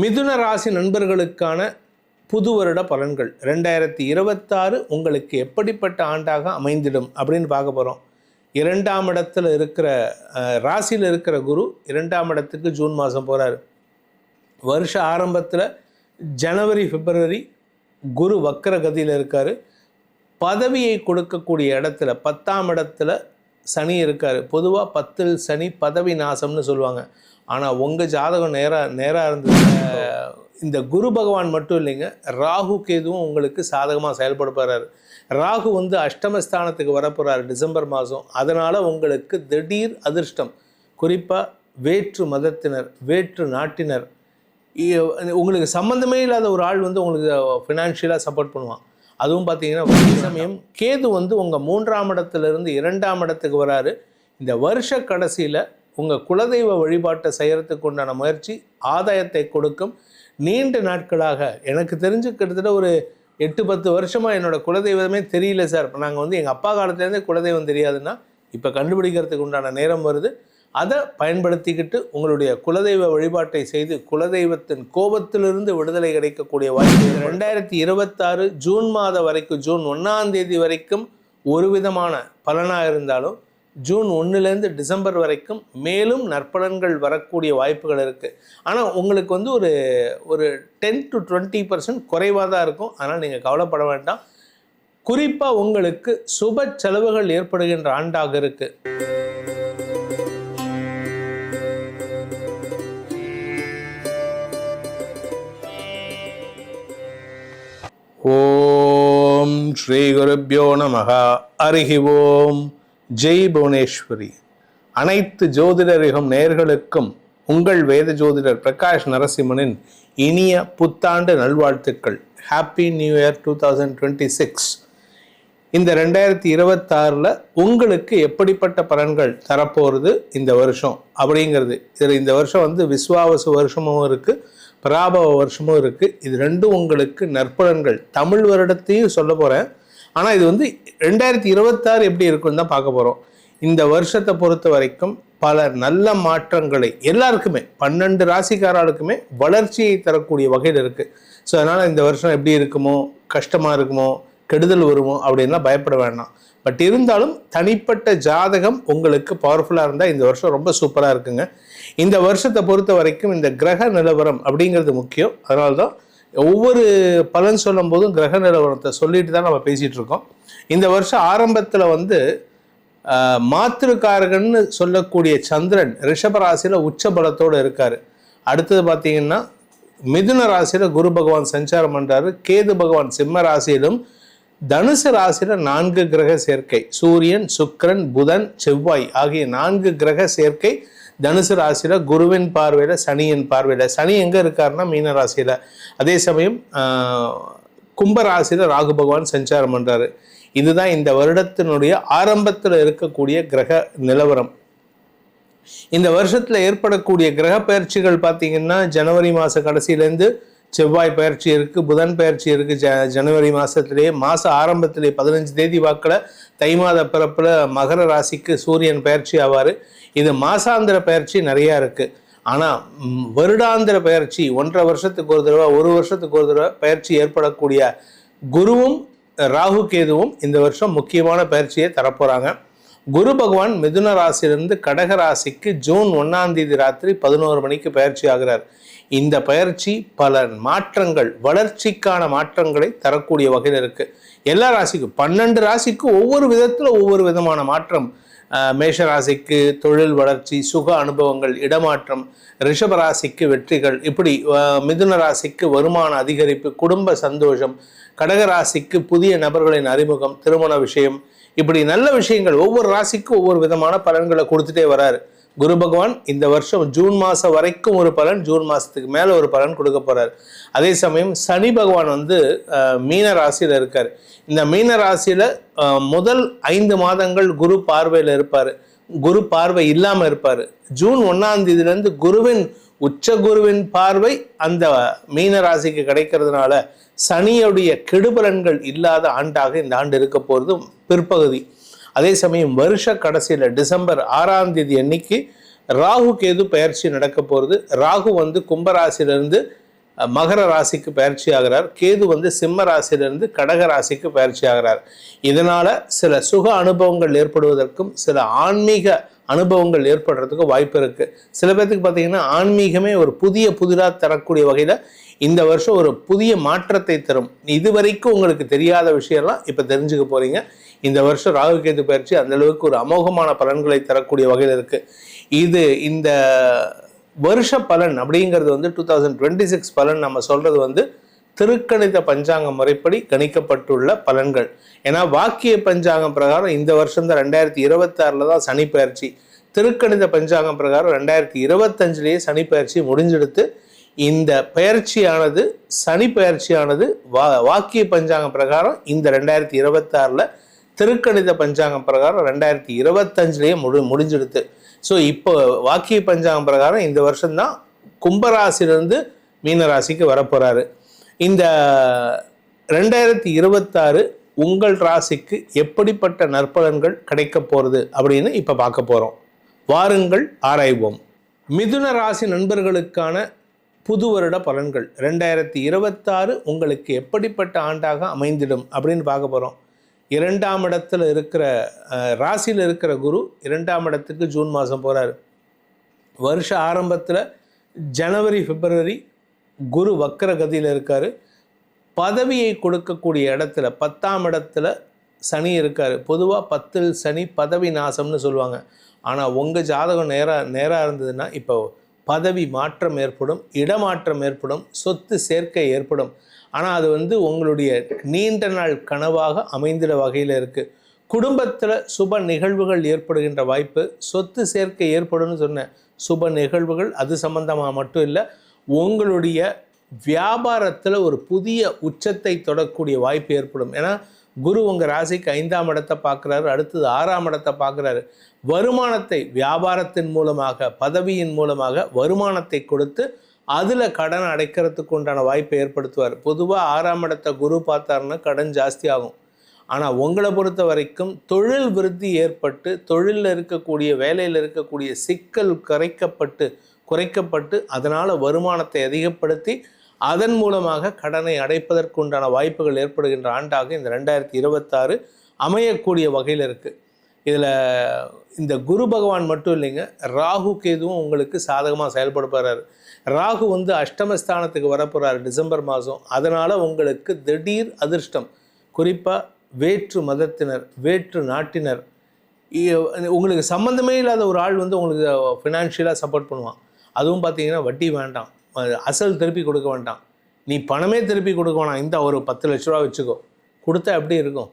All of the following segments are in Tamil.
மிதுன ராசி நண்பர்களுக்கான புது வருட பலன்கள். ரெண்டாயிரத்தி இருபத்தாறு உங்களுக்கு எப்படிப்பட்ட ஆண்டாக அமைந்திடும் அப்படின்னு பார்க்க போகிறோம் இரண்டாம் இடத்துல இருக்கிற ராசியில் இருக்கிற குரு இரண்டாம் இடத்துக்கு ஜூன் மாதம் போகிறாரு வருஷ ஆரம்பத்தில் ஜனவரி பிப்ரவரி குரு வக்கர கதியில் இருக்கார். பதவியை கொடுக்கக்கூடிய இடத்துல பத்தாம் இடத்துல சனி இருக்கார். பொதுவாக பத்தில் சனி பதவி நாசம்னு சொல்லுவாங்க. ஆனால் உங்கள் ஜாதகம் நேராக நேராக இருந்தது. இந்த குரு பகவான் மட்டும் இல்லைங்க. ராகு கேதுவும் உங்களுக்கு சாதகமாக செயல்பட போகிறாரு ராகு வந்து அஷ்டமஸ்தானத்துக்கு வரப்போகிறார் டிசம்பர் மாதம் அதனால் உங்களுக்கு திடீர் அதிர்ஷ்டம். குறிப்பாக வேற்று மதத்தினர் வேற்று நாட்டினர். உங்களுக்கு சம்மந்தமே இல்லாத ஒரு ஆள் வந்து உங்களுக்கு ஃபினான்ஷியலாக சப்போர்ட் பண்ணுவான். அதுவும் பார்த்தீங்கன்னா ஒரே சமயம் கேது வந்து உங்கள் மூன்றாம் இடத்துலேருந்து இரண்டாம் இடத்துக்கு வராரு. இந்த வருஷ கடைசியில் உங்கள் குலதெய்வ வழிபாட்டை செய்கிறதுக்கு உண்டான முயற்சி ஆதாயத்தை கொடுக்கும். நீண்ட நாட்களாக எனக்கு தெரிஞ்சு கிட்டத்தட்ட ஒரு எட்டு பத்து வருஷமாக என்னோடய குலதெய்வமே தெரியல சார். இப்போ நாங்கள் வந்து எங்கள் அப்பா காலத்துலேருந்தே குலதெய்வம் தெரியாதுன்னா இப்போ கண்டுபிடிக்கிறதுக்கு உண்டான நேரம் வருது. அதை பயன்படுத்திக்கிட்டு உங்களுடைய குலதெய்வ வழிபாட்டை செய்து குலதெய்வத்தின் கோபத்திலிருந்து விடுதலை கிடைக்கக்கூடிய வாய்ப்பு ரெண்டாயிரத்தி இருபத்தாறு ஜூன் மாதம் வரைக்கும் ஜூன் ஒன்றாம் தேதி வரைக்கும் ஒரு விதமான பலனாக இருந்தாலும் ஜூன் ஒன்றுலேருந்து டிசம்பர் வரைக்கும் மேலும் நற்பலன்கள் வரக்கூடிய வாய்ப்புகள் இருக்குது ஆனால் உங்களுக்கு வந்து ஒரு ஒரு டென் டு டுவெண்ட்டி பர்சன்ட் குறைவாக தான் இருக்கும். ஆனால் நீங்கள் கவலைப்பட வேண்டாம். குறிப்பாக உங்களுக்கு சுப செலவுகள் ஏற்படுகின்ற ஆண்டாக இருக்குது ஸ்ரீ குருப்பியோ நமக. அருகி ஓம் ஜெய் புவனேஸ்வரி. அனைத்து ஜோதிடரிகம் நேர்களுக்கும் உங்கள் வேத ஜோதிடர் பிரகாஷ் நரசிம்மனின் இனிய புத்தாண்டு நல்வாழ்த்துக்கள். Happy new year two thousand twenty six இந்த ரெண்டாயிரத்தி இருபத்தாறில் உங்களுக்கு எப்படிப்பட்ட பலன்கள் தரப்போகிறது இந்த வருஷம்? அப்படிங்கிறது. இதில் இந்த வருஷம் வந்து விஸ்வாவசு வருஷமும் இருக்குது பராபவ வருஷமும் இருக்குது இது ரெண்டும் உங்களுக்கு நற்பலன்கள். தமிழ் வருடத்தையும் சொல்ல போகிறேன் ஆனால் இது வந்து ரெண்டாயிரத்தி இருபத்தாறு எப்படி இருக்குன்னு தான் பார்க்க போகிறோம் இந்த வருஷத்தை பொறுத்த வரைக்கும் பல நல்ல மாற்றங்களை எல்லாருக்குமே பன்னெண்டு ராசிக்காரர்களுக்குமே வளர்ச்சியை தரக்கூடிய வகையில் இருக்குது ஸோ அதனால் இந்த வருஷம் எப்படி இருக்குமோ கஷ்டமாக இருக்குமோ கெடுதல் வருமோ அப்படின்லாம் பயப்பட வேண்டாம். பட் இருந்தாலும் தனிப்பட்ட ஜாதகம் உங்களுக்கு பவர்ஃபுல்லாக இருந்தால் இந்த வருஷம் ரொம்ப சூப்பராக இருக்குங்க. இந்த வருஷத்தை பொறுத்த வரைக்கும் இந்த கிரக நிலவரம் அப்படிங்கிறது முக்கியம். அதனால்தான் ஒவ்வொரு பலன் சொல்லும் போதும் கிரக நிலவரத்தை சொல்லிட்டு தான் நம்ம பேசிகிட்டு இருக்கோம். இந்த வருஷம் ஆரம்பத்தில் வந்து மாத்திருக்காரகன்னு சொல்லக்கூடிய சந்திரன் ரிஷபராசியில் உச்ச பலத்தோடு இருக்கார். அடுத்தது பார்த்தீங்கன்னா மிதுன ராசியில் குரு பகவான் சஞ்சாரம் பண்ணுறாரு கேது பகவான் சிம்ம ராசியிலும் தனுசு ராசியில் நான்கு கிரக சேர்க்கை. சூரியன் சுக்கரன் புதன் செவ்வாய் ஆகிய நான்கு கிரக சேர்க்கை தனுசு ராசியில் குருவின் பார்வையில் சனியின் பார்வையில். சனி எங்கே இருக்காருன்னா மீன ராசியில். அதே சமயம் கும்ப ராசியில் ராகு பகவான் சஞ்சாரம் பண்ணுறாரு இதுதான் இந்த வருடத்தினுடைய ஆரம்பத்தில் இருக்கக்கூடிய கிரக நிலவரம். இந்த வருஷத்தில் ஏற்படக்கூடிய கிரக பயிற்சிகள் பார்த்தீங்கன்னா ஜனவரி மாத கடைசியிலேருந்து செவ்வாய் பயிற்சி இருக்குது புதன் பயிற்சி இருக்குது ஜ ஜனவரி மாதத்துலேயே மாத ஆரம்பத்திலே பதினஞ்சு தேதி வாக்கில் தை மாத பிறப்பில் மகர ராசிக்கு சூரியன் பயிற்சி ஆவார். இது மாசாந்திர பயிற்சி நிறையா இருக்குது ஆனால் வருடாந்திர பயிற்சி ஒன்றரை வருஷத்துக்கு ஒரு தடவை ஒரு வருஷத்துக்கு ஒரு தடவை பயிற்சி ஏற்படக்கூடிய குருவும் ராகு கேதுவும் இந்த வருஷம் முக்கியமான பயிற்சியை தரப்போகிறாங்க குரு பகவான் மிதுன ராசியிலிருந்து கடக ராசிக்கு ஜூன் ஒன்றாம் தேதி ராத்திரி பதினோரு மணிக்கு பயிற்சி ஆகிறார். இந்த பயிற்சி பல மாற்றங்கள் வளர்ச்சிக்கான மாற்றங்களை தரக்கூடிய வகையில் இருக்கு. எல்லா ராசிக்கும் பன்னெண்டு ராசிக்கும் ஒவ்வொரு விதத்தில் ஒவ்வொரு விதமான மாற்றம். மேஷ ராசிக்கு தொழில் வளர்ச்சி சுக அனுபவங்கள் இடமாற்றம் ரிஷப ராசிக்கு வெற்றிகள் இப்படி மிதுன ராசிக்கு வருமான அதிகரிப்பு குடும்ப சந்தோஷம் கடக ராசிக்கு புதிய நபர்களின் அறிமுகம் திருமண விஷயம் இப்படி நல்ல விஷயங்கள் ஒவ்வொரு ராசிக்கும் ஒவ்வொரு விதமான பலன்களை கொடுத்துட்டே வராரு. குரு பகவான் இந்த வருஷம் ஜூன் மாதம் வரைக்கும் ஒரு பலன் ஜூன் மாதத்துக்கு மேலே ஒரு பலன் கொடுக்க போகிறார் அதே சமயம் சனி பகவான் வந்து மீன ராசியில் இருக்கார். இந்த மீன ராசியில் முதல் ஐந்து மாதங்கள் குரு பார்வையில் இருப்பார். குரு பார்வை இல்லாமல் இருப்பார். ஜூன் ஒன்றாம் தேதியிலேருந்து குருவின் உச்ச குருவின் பார்வை அந்த மீன ராசிக்கு கிடைக்கிறதுனால சனியுடைய கெடுபலன்கள் இல்லாத ஆண்டாக இந்த ஆண்டு இருக்க போகிறதும் பிற்பகுதி. அதே சமயம் வருஷ கடைசியில் டிசம்பர் ஆறாம் தேதி அன்னைக்கு ராகு கேது பயிற்சி நடக்க போகிறது ராகு வந்து கும்பராசிலிருந்து மகர ராசிக்கு பயிற்சி ஆகிறார். கேது வந்து சிம்ம ராசியிலிருந்து கடக ராசிக்கு பயிற்சி ஆகிறார். இதனால் சில சுக அனுபவங்கள் ஏற்படுவதற்கும் சில ஆன்மீக அனுபவங்கள் ஏற்படுறதுக்கும் வாய்ப்பு இருக்குது சில பேர்த்துக்கு பார்த்தீங்கன்னா ஆன்மீகமே ஒரு புதிய புதிராக தரக்கூடிய வகையில் இந்த வருஷம் ஒரு புதிய மாற்றத்தை தரும். இதுவரைக்கும் உங்களுக்கு தெரியாத விஷயம்லாம் இப்போ தெரிஞ்சுக்க போகிறீங்க இந்த வருஷம் ராகு கேது பயிற்சி அந்தளவுக்கு ஒரு அமோகமான பலன்களை தரக்கூடிய வகையில் இருக்குது இது இந்த வருஷ பலன் அப்படிங்கிறது வந்து டூ தௌசண்ட் டுவெண்ட்டி சிக்ஸ் பலன் நம்ம சொல்கிறது வந்து திருக்கணித பஞ்சாங்க முறைப்படி கணிக்கப்பட்டுள்ள பலன்கள். ஏன்னா வாக்கிய பஞ்சாங்கம் பிரகாரம் இந்த வருஷம் தான் ரெண்டாயிரத்தி இருபத்தாறில் தான் சனி பயிற்சி. திருக்கணித பஞ்சாங்கம் பிரகாரம் ரெண்டாயிரத்தி இருபத்தஞ்சிலேயே சனி பயிற்சி முடிஞ்செடுத்து இந்த பயிற்சியானது சனி பயிற்சியானது வா வாக்கிய பஞ்சாங்கம் பிரகாரம் இந்த ரெண்டாயிரத்தி இருபத்தாறில் திருக்கணித பஞ்சாங்கம் பிரகாரம் ரெண்டாயிரத்தி இருபத்தஞ்சிலேயே முடி முடிஞ்சிடுது ஸோ இப்போ வாக்கிய பஞ்சாங்கம் பிரகாரம் இந்த வருஷம்தான் கும்பராசிலிருந்து மீனராசிக்கு வரப்போகிறாரு இந்த ரெண்டாயிரத்தி இருபத்தாறு உங்கள் ராசிக்கு எப்படிப்பட்ட நற்பலன்கள் கிடைக்க போகிறது அப்படின்னு இப்போ பார்க்க போகிறோம் வாருங்கள் ஆராய்வோம். மிதுன ராசி நண்பர்களுக்கான புது வருட பலன்கள். ரெண்டாயிரத்தி இருபத்தாறு உங்களுக்கு எப்படிப்பட்ட ஆண்டாக அமைந்திடும் அப்படின்னு பார்க்க போகிறோம் இரண்டாம் இடத்துல இருக்கிற ராசியில் இருக்கிற குரு இரண்டாம் இடத்துக்கு ஜூன் மாதம் போகிறார் வருஷ ஆரம்பத்தில் ஜனவரி பிப்ரவரி குரு வக்கர கதியில் இருக்கார். பதவியை கொடுக்கக்கூடிய இடத்துல பத்தாம் இடத்துல சனி இருக்கார். பொதுவாக பத்தில் சனி பதவி நாசம்னு சொல்லுவாங்க. ஆனால் உங்கள் ஜாதகம் நேராக நேராக இருந்ததுன்னா இப்போ பதவி மாற்றம் ஏற்படும் இடமாற்றம் ஏற்படும் சொத்து சேர்க்கை ஏற்படும். ஆனால் அது வந்து உங்களுடைய நீண்ட நாள் கனவாக அமைந்திட வகையில் இருக்குது குடும்பத்தில் சுப நிகழ்வுகள் ஏற்படுகின்ற வாய்ப்பு சொத்து சேர்க்கை ஏற்படும்னு சொன்னேன் சுப நிகழ்வுகள் அது சம்பந்தமாக மட்டும் இல்லை உங்களுடைய வியாபாரத்தில் ஒரு புதிய உச்சத்தை தொடக்கூடிய வாய்ப்பு ஏற்படும். ஏன்னா குரு உங்கள் ராசிக்கு ஐந்தாம் இடத்தை பார்க்குறாரு அடுத்தது ஆறாம் இடத்தை பார்க்குறாரு. வருமானத்தை வியாபாரத்தின் மூலமாக பதவியின் மூலமாக வருமானத்தை கொடுத்து அதில் கடன் அடைக்கிறதுக்கு உண்டான வாய்ப்பை ஏற்படுத்துவார். பொதுவாக ஆறாம் இடத்தை குரு பார்த்தாருன்னா கடன் ஜாஸ்தி ஆகும். ஆனால் உங்களை பொறுத்த வரைக்கும் தொழில் விருத்தி ஏற்பட்டு தொழிலில் இருக்கக்கூடிய வேலையில் இருக்கக்கூடிய சிக்கல் குறைக்கப்பட்டு குறைக்கப்பட்டு அதனால் வருமானத்தை அதிகப்படுத்தி அதன் மூலமாக கடனை அடைப்பதற்குண்டான வாய்ப்புகள் ஏற்படுகின்ற ஆண்டாக இந்த ரெண்டாயிரத்தி இருபத்தாறு அமையக்கூடிய வகையில் இருக்குது இதில் இந்த குரு பகவான் மட்டும் இல்லைங்க ராகு கேதுவும் உங்களுக்கு சாதகமாக செயல்பட போகிறாரு ராகு வந்து அஷ்டமஸ்தானத்துக்கு வரப்போகிறாரு டிசம்பர் மாதம் அதனால் உங்களுக்கு திடீர் அதிர்ஷ்டம் குறிப்பாக வேற்று மதத்தினர் வேற்று நாட்டினர் உங்களுக்கு சம்மந்தமே இல்லாத ஒரு ஆள் வந்து உங்களுக்கு ஃபினான்ஷியலாக சப்போர்ட் பண்ணுவான். அதுவும் பார்த்தீங்கன்னா வட்டி வேண்டாம். அசல் திருப்பி கொடுக்க வேண்டாம். நீ பணமே திருப்பி கொடுக்க வேணாம். இந்த ஒரு பத்து லட்ச ரூபா வச்சுக்கோ. கொடுத்தா எப்படி இருக்கும்?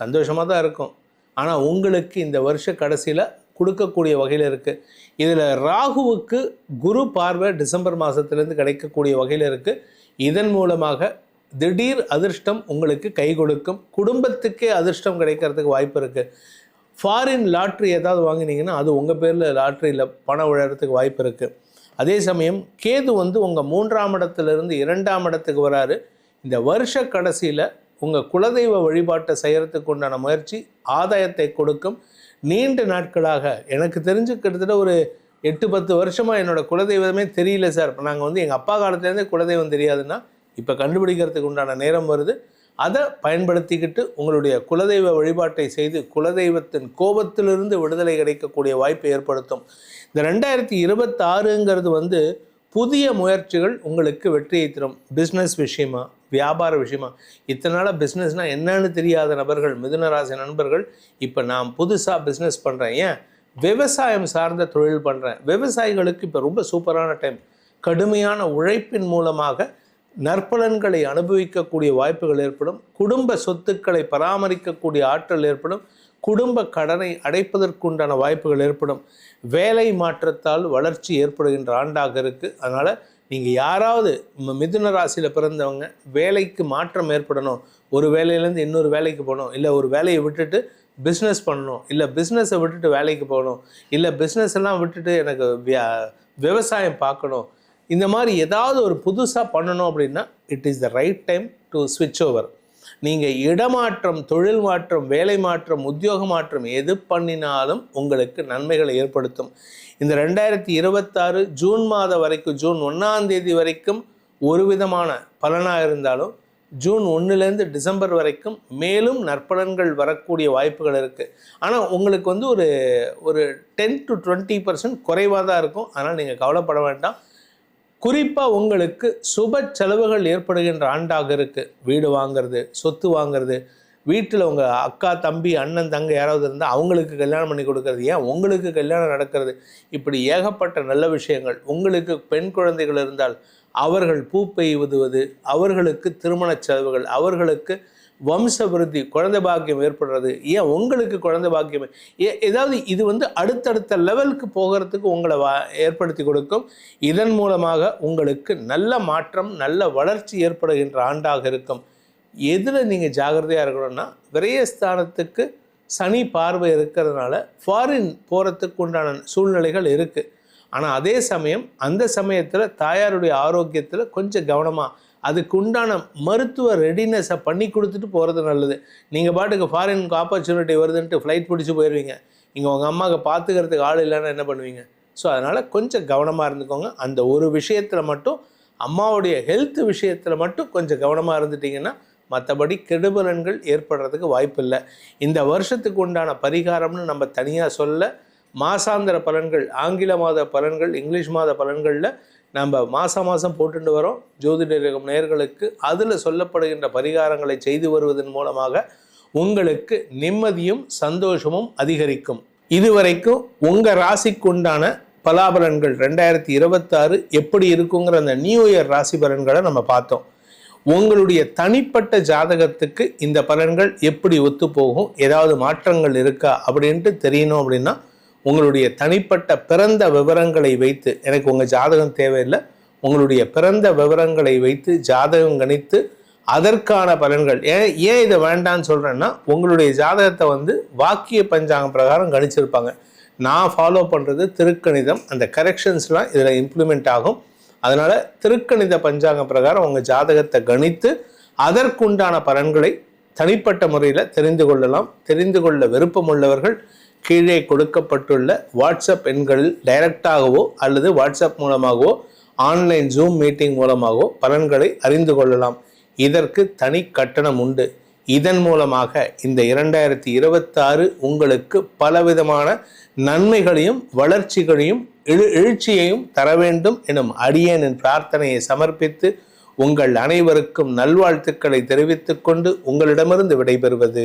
சந்தோஷமாக தான் இருக்கும். ஆனால் உங்களுக்கு இந்த வருஷ கடைசியில் கொடுக்கக்கூடிய வகையில் இருக்குது இதில் ராகுவுக்கு குரு பார்வை டிசம்பர் மாதத்துலேருந்து கிடைக்கக்கூடிய வகையில் இருக்குது இதன் மூலமாக திடீர் அதிர்ஷ்டம் உங்களுக்கு கை கொடுக்கும். குடும்பத்துக்கே அதிர்ஷ்டம் கிடைக்கிறதுக்கு வாய்ப்பு இருக்குது ஃபாரின் லாட்ரி ஏதாவது வாங்கினீங்கன்னா அது உங்கள் பேரில் லாட்ரியில் பணம் விழறதுக்கு வாய்ப்பு இருக்குது அதே சமயம் கேது வந்து உங்கள் மூன்றாம் இடத்துலேருந்து இரண்டாம் இடத்துக்கு வராரு. இந்த வருஷ கடைசியில் உங்கள் குலதெய்வ வழிபாட்டை செய்கிறதுக்கு உண்டான முயற்சி ஆதாயத்தை கொடுக்கும். நீண்ட நாட்களாக எனக்கு தெரிஞ்சு கிட்டத்தட்ட ஒரு எட்டு பத்து வருஷமாக என்னோடய குலதெய்வமே தெரியல சார். இப்போ நாங்கள் வந்து எங்கள் அப்பா காலத்துலேருந்தே குலதெய்வம் தெரியாதுன்னா இப்போ கண்டுபிடிக்கிறதுக்கு உண்டான நேரம் வருது. அதை பயன்படுத்திக்கிட்டு உங்களுடைய குலதெய்வ வழிபாட்டை செய்து குலதெய்வத்தின் கோபத்திலிருந்து விடுதலை கிடைக்கக்கூடிய வாய்ப்பை ஏற்படுத்தும். இந்த ரெண்டாயிரத்தி இருபத்தாறுங்கிறது வந்து புதிய முயற்சிகள் உங்களுக்கு வெற்றியை தரும். பிஸ்னஸ் விஷயமா வியாபார விஷயமா. இத்தனை நாளாக பிஸ்னஸ்னால் என்னன்னு தெரியாத நபர்கள் மிதுனராசி நண்பர்கள் இப்போ நான் புதுசாக பிஸ்னஸ் பண்ணுறேன் ஏன்? விவசாயம் சார்ந்த தொழில் பண்ணுறேன் விவசாயிகளுக்கு இப்போ ரொம்ப சூப்பரான டைம் கடுமையான உழைப்பின் மூலமாக நற்பலன்களை அனுபவிக்கக்கூடிய வாய்ப்புகள் ஏற்படும். குடும்ப சொத்துக்களை பராமரிக்கக்கூடிய ஆற்றல் ஏற்படும். குடும்ப கடனை அடைப்பதற்குண்டான வாய்ப்புகள் ஏற்படும். வேலை மாற்றத்தால் வளர்ச்சி ஏற்படுகின்ற ஆண்டாக இருக்குது அதனால் நீங்கள் யாராவது மிதுன ராசியில் பிறந்தவங்க வேலைக்கு மாற்றம் ஏற்படணும். ஒரு வேலையிலேருந்து இன்னொரு வேலைக்கு போகணும். இல்லை ஒரு வேலையை விட்டுட்டு பிஸ்னஸ் பண்ணணும். இல்லை பிஸ்னஸை விட்டுட்டு வேலைக்கு போகணும். இல்லை பிஸ்னஸ் எல்லாம் விட்டுட்டு எனக்கு வியா விவசாயம் பார்க்கணும். இந்த மாதிரி ஏதாவது ஒரு புதுசாக பண்ணணும் அப்படின்னா it is the right time to ஸ்விட்ச் ஓவர் நீங்கள் இடமாற்றம் தொழில் மாற்றம் வேலை மாற்றம் உத்தியோக மாற்றம் எது பண்ணினாலும் உங்களுக்கு நன்மைகளை ஏற்படுத்தும். இந்த ரெண்டாயிரத்தி இருபத்தாறு ஜூன் மாதம் வரைக்கும் ஜூன் ஒன்றாம் தேதி வரைக்கும் ஒரு விதமான பலனாக இருந்தாலும் ஜூன் ஒன்றுலேருந்து டிசம்பர் வரைக்கும் மேலும் நற்பலன்கள் வரக்கூடிய வாய்ப்புகள் இருக்குது ஆனால் உங்களுக்கு வந்து ஒரு ஒரு டென் டு டுவெண்ட்டி பர்சன்ட் குறைவாக தான் இருக்கும். ஆனால் நீங்கள் கவலைப்பட வேண்டாம். குறிப்பாக உங்களுக்கு சுப செலவுகள் ஏற்படுகின்ற ஆண்டாக இருக்குது வீடு வாங்குறது சொத்து வாங்குறது வீட்டில் உங்கள் அக்கா தம்பி அண்ணன் தங்க யாராவது இருந்தால் அவங்களுக்கு கல்யாணம் பண்ணி கொடுக்கறது. ஏன்? உங்களுக்கு கல்யாணம் நடக்கிறது. இப்படி ஏகப்பட்ட நல்ல விஷயங்கள். உங்களுக்கு பெண் குழந்தைகள் இருந்தால் அவர்கள் பூ பெய்வதுவது அவர்களுக்கு திருமண செலவுகள் அவர்களுக்கு வம்ச விருத்தி குழந்தை பாக்கியம் ஏற்படுறது. ஏன் உங்களுக்கு குழந்தை பாக்கியம்? ஏ ஏதாவது இது வந்து அடுத்தடுத்த லெவலுக்கு போகிறதுக்கு உங்களை வா ஏற்படுத்தி கொடுக்கும். இதன் மூலமாக உங்களுக்கு நல்ல மாற்றம் நல்ல வளர்ச்சி ஏற்படுகின்ற ஆண்டாக இருக்கும். எதில் நீங்கள் ஜாகிரதையாக இருக்கணும்னா விரயஸ்தானத்துக்கு சனி பார்வை இருக்கிறதுனால ஃபாரின் போகிறதுக்கு உண்டான சூழ்நிலைகள் இருக்குது ஆனால் அதே சமயம் அந்த சமயத்தில் தாயாருடைய ஆரோக்கியத்தில் கொஞ்சம் கவனமாக அதுக்கு உண்டான மருத்துவ ரெடினஸை பண்ணி கொடுத்துட்டு போகிறது நல்லது. நீங்கள் பாட்டுக்கு ஃபாரினுக்கு ஆப்பர்ச்சுனிட்டி வருதுன்ட்டு ஃப்ளைட் பிடிச்சி போயிடுவீங்க இங்கே உங்கள் அம்மாவுக்கு பார்த்துக்கிறதுக்கு ஆள் இல்லைன்னா என்ன பண்ணுவீங்க? ஸோ அதனால் கொஞ்சம் கவனமாக இருந்துக்கோங்க. அந்த ஒரு விஷயத்தில் மட்டும் அம்மாவுடைய ஹெல்த் விஷயத்தில் மட்டும் கொஞ்சம் கவனமாக இருந்துட்டிங்கன்னா மற்றபடி கெடுபலன்கள் ஏற்படுறதுக்கு வாய்ப்பு இல்லை இந்த வருஷத்துக்கு உண்டான பரிகாரம்னு நம்ம தனியாக சொல்ல மாசாந்திர பலன்கள் ஆங்கில மாத பலன்கள் இங்கிலீஷ் மாத பலன்களில் நம்ம மாதம் மாதம் போட்டுட்டு வரோம். ஜோதிடரகம் நேர்களுக்கு அதில் சொல்லப்படுகின்ற பரிகாரங்களை செய்து வருவதன் மூலமாக உங்களுக்கு நிம்மதியும் சந்தோஷமும் அதிகரிக்கும். இதுவரைக்கும் உங்கள் ராசிக்கு உண்டான பலாபலன்கள் ரெண்டாயிரத்தி இருபத்தாறு எப்படி இருக்குங்கிற அந்த நியூ இயர் ராசி பலன்களை நம்ம பார்த்தோம். உங்களுடைய தனிப்பட்ட ஜாதகத்துக்கு இந்த பலன்கள் எப்படி ஒத்து போகும் ஏதாவது மாற்றங்கள் இருக்கா? அப்படின்ட்டு தெரியணும் அப்படின்னா உங்களுடைய தனிப்பட்ட பிறந்த விவரங்களை வைத்து எனக்கு உங்கள் ஜாதகம் தேவையில்லை. உங்களுடைய பிறந்த விவரங்களை வைத்து ஜாதகம் கணித்து அதற்கான பலன்கள். ஏன் ஏன் இதை வேண்டான்னு சொல்கிறேன்னா உங்களுடைய ஜாதகத்தை வந்து வாக்கிய பஞ்சாங்கம் பிரகாரம் கணிச்சிருப்பாங்க. நான் ஃபாலோ பண்ணுறது திருக்கணிதம். அந்த கரெக்ஷன்ஸ்லாம் இதில் இம்ப்ளிமெண்ட் ஆகும். அதனால் திருக்கணித பஞ்சாங்கம் பிரகாரம் உங்கள் ஜாதகத்தை கணித்து அதற்குண்டான பலன்களை தனிப்பட்ட முறையில் தெரிந்து கொள்ளலாம். தெரிந்து கொள்ள விருப்பம் உள்ளவர்கள் கீழே கொடுக்கப்பட்டுள்ள வாட்ஸ்அப் எண்களில் டைரக்டாகவோ அல்லது வாட்ஸ்அப் மூலமாகவோ ஆன்லைன் ஜூம் மீட்டிங் மூலமாகவோ பலன்களை அறிந்து கொள்ளலாம். இதற்கு தனி கட்டணம் உண்டு. இதன் மூலமாக இந்த இரண்டாயிரத்தி இருபத்தாறு உங்களுக்கு பலவிதமான நன்மைகளையும் வளர்ச்சிகளையும் எழு எழுச்சியையும் தர வேண்டும் எனும் அடியேனின் பிரார்த்தனையை சமர்ப்பித்து உங்கள் அனைவருக்கும் நல்வாழ்த்துக்களை தெரிவித்துக்கொண்டு உங்களிடமிருந்து விடைபெறுவது